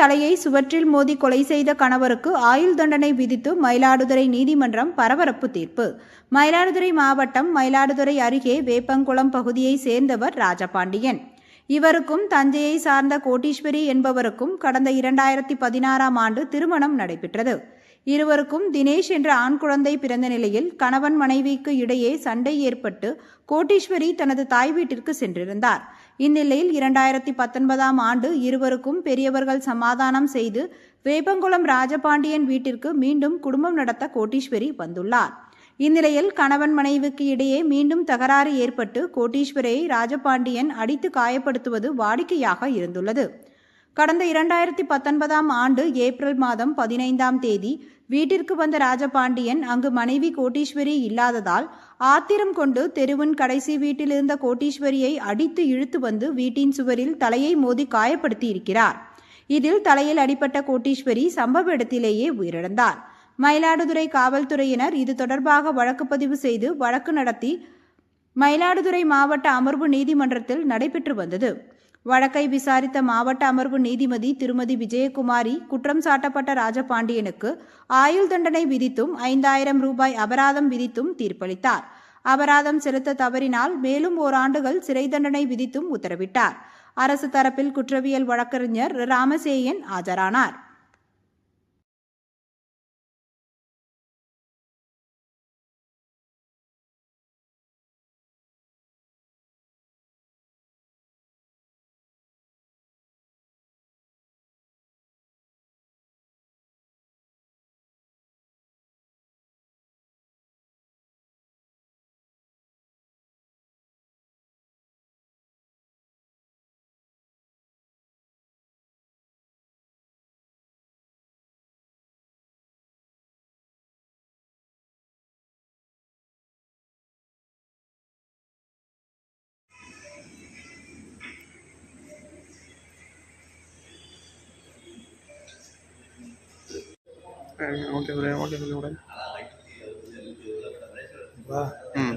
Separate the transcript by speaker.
Speaker 1: தலையை சுவற்றில் மோதி கொலை செய்த கணவருக்கு ஆயுள் தண்டனை விதித்து மயிலாடுதுறை நீதிமன்றம் பரபரப்பு தீர்ப்பு. மயிலாடுதுறை மாவட்டம் மயிலாடுதுறை அருகே வேப்பங்குளம் பகுதியை சேர்ந்தவர் ராஜபாண்டியன். இவருக்கும் தஞ்சையை சார்ந்த கோட்டீஸ்வரி என்பவருக்கும் கடந்த இரண்டாயிரத்தி பதினாறாம் ஆண்டு திருமணம் நடைபெற்றது. இருவருக்கும் தினேஷ் என்ற ஆண் குழந்தை பிறந்த நிலையில் கணவன் மனைவிக்கு இடையே சண்டை ஏற்பட்டு கோட்டீஸ்வரி தனது தாய் வீட்டிற்கு சென்றிருந்தார். இந்நிலையில் இரண்டாயிரத்தி பத்தொன்பதாம் ஆண்டு இருவருக்கும் பெரியவர்கள் சமாதானம் செய்து வேப்பங்குளம் ராஜபாண்டியன் வீட்டிற்கு மீண்டும் குடும்பம் நடத்த கோட்டீஸ்வரி வந்துள்ளார். இந்நிலையில் கணவன் மனைவிக்கு இடையே மீண்டும் தகராறு ஏற்பட்டு கோட்டீஸ்வரியை ராஜபாண்டியன் அடித்து காயப்படுத்துவது வாடிக்கையாக இருந்துள்ளது. கடந்த இரண்டாயிரத்தி பத்தொன்பதாம் ஆண்டு ஏப்ரல் மாதம் பதினைந்தாம் தேதி வீட்டிற்கு வந்த ராஜபாண்டியன் அங்கு மனைவி கோட்டீஸ்வரி இல்லாததால் ஆத்திரம் கொண்டு தெருவின் கடைசி வீட்டில் இருந்த கோட்டீஸ்வரியை அடித்து இழுத்து வந்து வீட்டின் சுவரில் தலையை மோதி காயப்படுத்தி இருக்கிறார் இதில் தலையில் அடிபட்ட கோட்டீஸ்வரி சம்பவ இடத்திலேயே உயிரிழந்தார். மயிலாடுதுறை காவல்துறையினர் இது தொடர்பாக வழக்கு பதிவு செய்து வழக்கு நடத்தி மயிலாடுதுறை மாவட்ட அமர்வு நீதிமன்றத்தில் நடைபெற்று வந்தது. வழக்கை விசாரித்த மாவட்ட அமர்வு நீதிபதி திருமதி விஜயகுமாரி குற்றம் சாட்டப்பட்ட ராஜபாண்டியனுக்கு ஆயுள் தண்டனை விதித்தும் ஐந்தாயிரம் ரூபாய் அபராதம் விதித்தும் தீர்ப்பளித்தார். அபராதம் செலுத்த தவறினால் மேலும் ஓராண்டுகள் சிறை தண்டனை விதித்தும் உத்தரவிட்டார். அரசு தரப்பில் குற்றவியல் வழக்கறிஞர் ராமசேயன் ஆஜரானார்.
Speaker 2: ஓகே சொல்லு ஓகே சொல்லு கூட வா ம்.